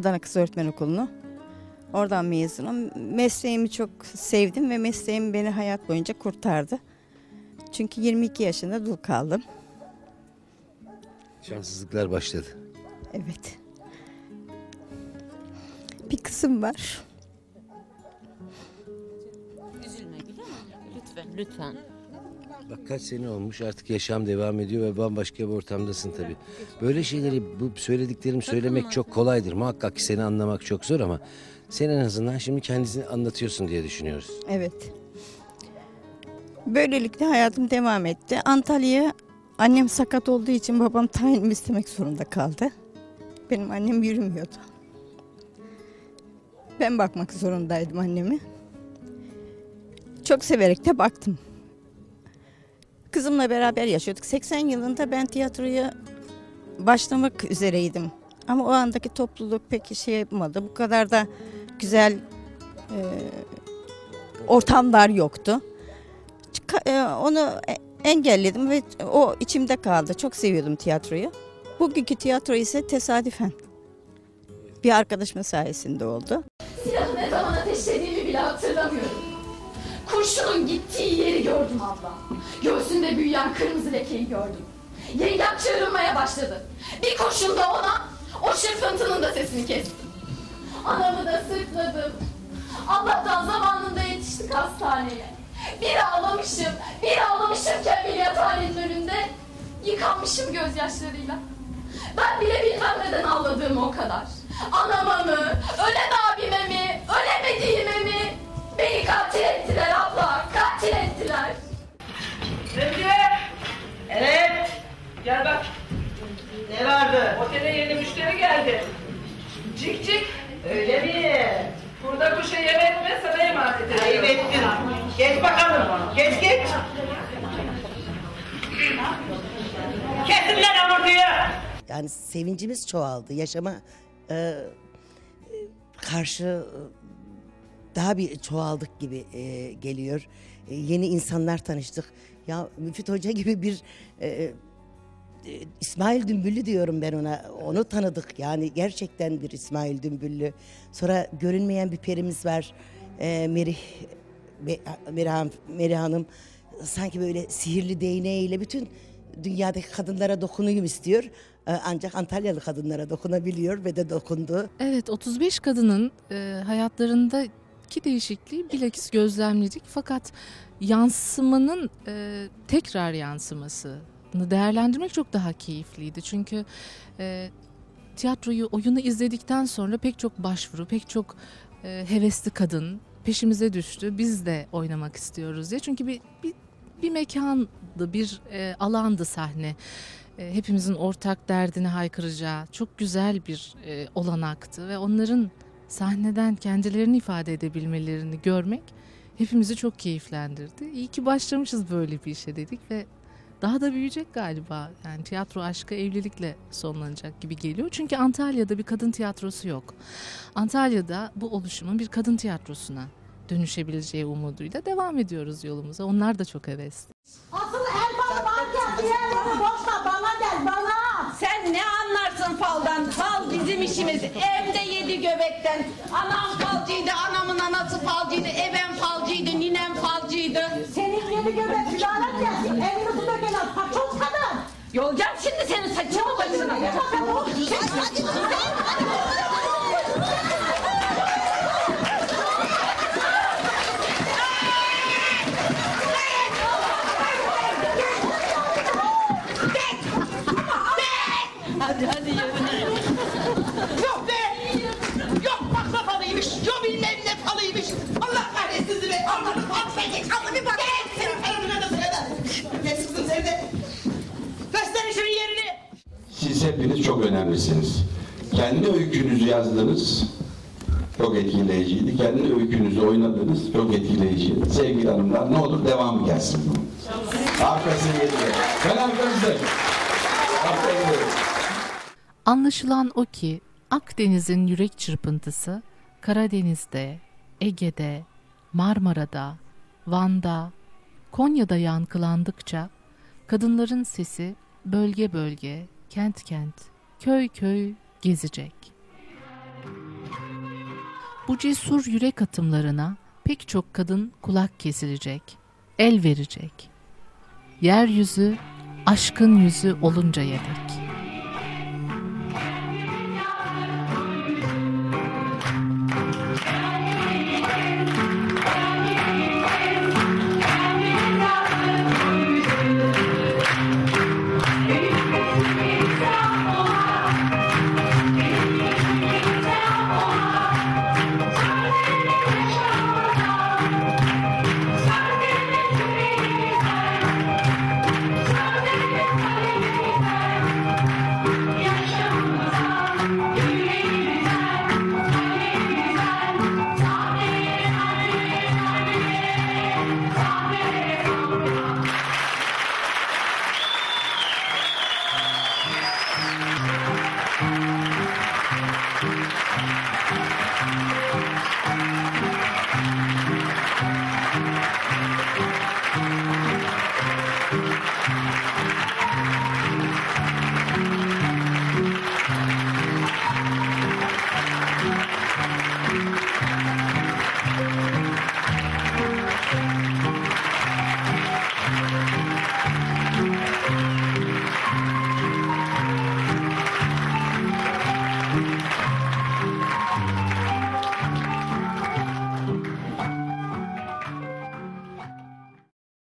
Adana Kız Öğretmen Okulu'nu. Oradan mezunum. Mesleğimi çok sevdim ve mesleğim beni hayat boyunca kurtardı. Çünkü 22 yaşında dul kaldım. Şanssızlıklar başladı. Evet. Bir kızım var. Üzülme Gülüm. Lütfen, lütfen. Bak kaç sene olmuş artık yaşam devam ediyor ve bambaşka bir ortamdasın tabii. Böyle şeyleri bu söylediklerim söylemek çok kolaydır. Muhakkak ki seni anlamak çok zor ama sen en azından şimdi kendisini anlatıyorsun diye düşünüyoruz. Evet. Böylelikle hayatım devam etti. Antalya'ya annem sakat olduğu için babam tayinimi istemek zorunda kaldı. Benim annem yürümüyordu. Ben bakmak zorundaydım annemi. Çok severek de baktım. Kızımla beraber yaşıyorduk. 80 yılında ben tiyatroya başlamak üzereydim. Ama o andaki topluluk pek şey yapmadı. Bu kadar da güzel e, ortamlar yoktu. E, onu e- engelledim ve o içimde kaldı. Çok seviyordum tiyatroyu. Bugünkü tiyatro ise tesadüfen bir arkadaşımın sayesinde oldu. Silahı ne zaman ateşlediğimi bile hatırlamıyorum. Kurşunun gittiği yeri gördüm abla. Göğsünde büyüyen kırmızı lekeyi gördüm. Yengem çığırmaya başladı. Bir kurşun da ona, o şırfıntının da sesini kestim. Anamı da sırtladım. Allah'tan zamanında yetiştik hastaneye. Bir ağlamışım, bir ağlamışım ki ameliyathanenin önünde. Yıkanmışım gözyaşlarıyla. Ben bile bilmem neden ağladığımı o kadar. Anama mı, ölen abime mi, ölemediğime mi? Beni katil geldi. Cik cik. Öyle mi? Burada kuşa yem etme sana emanet ediyorum. Ayıp ettin. Geç bakalım. Geç geç. Kesin lan hamurtuyu. Yani sevincimiz çoğaldı. Yaşama e, karşı e, daha bir çoğaldık gibi e, geliyor. E, yeni insanlar tanıştık. Ya Müfit Hoca gibi bir e, e, İsmail Dümbüllü diyorum ben ona. Onu tanıdık yani gerçekten bir İsmail Dümbüllü. Sonra görünmeyen bir perimiz var. E, Merih Be- Merihan, Meri Hanım sanki böyle sihirli değneğiyle bütün dünyadaki kadınlara dokunuyor istiyor. E, Ancak Antalyalı kadınlara dokunabiliyor ve de dokundu. Evet 35 kadının e, hayatlarındaki değişikliği bilakis gözlemledik. Fakat yansımanın e, tekrar yansımasını değerlendirmek çok daha keyifliydi. Çünkü e, tiyatroyu, oyunu izledikten sonra pek çok başvuru, pek çok e, hevesli kadın peşimize düştü. Biz de oynamak istiyoruz diye. Çünkü bir, bir, bir mekandı, bir e, alandı sahne e, hepimizin ortak derdini haykıracağı çok güzel bir e, olanaktı ve onların sahneden kendilerini ifade edebilmelerini görmek hepimizi çok keyiflendirdi. İyi ki başlamışız böyle bir işe dedik ve daha da büyüyecek galiba. Yani tiyatro aşkı evlilikle sonlanacak gibi geliyor. Çünkü Antalya'da bir kadın tiyatrosu yok. Antalya'da bu oluşumun bir kadın tiyatrosuna dönüşebileceği umuduyla devam ediyoruz yolumuza. Onlar da çok hevesli. Asıl el bana varken diğerleri boşta bana gel bana. Sen ne anlarsın faldan? Fal bizim işimiz. Evde yedi göbekten. Anam falcıydı, anamın anası falcıydı, ebem falcıydı, ninem falcıydı. Senin yeni göbek lanet gelsin. Gelen paçoz kadın. Yolacağım şimdi senin saçını başına. Ne kadın o? Hadi Siz hepiniz çok önemlisiniz. Kendi öykünüzü yazdınız. Çok etkileyiciydi. Kendi öykünüzü oynadınız. Çok etkileyiciydi. Sevgili hanımlar ne olur devamı gelsin bunun. Arkası geliyor. Ben. Arkanızdayım. Anlaşılan o ki Akdeniz'in yürek çırpıntısı Karadeniz'de, Ege'de, Marmara'da, Van'da, Konya'da yankılandıkça kadınların sesi bölge bölge, kent kent, köy köy gezecek. Bu cesur yürek atımlarına pek çok kadın kulak kesilecek, el verecek. Yeryüzü aşkın yüzü oluncaya dek.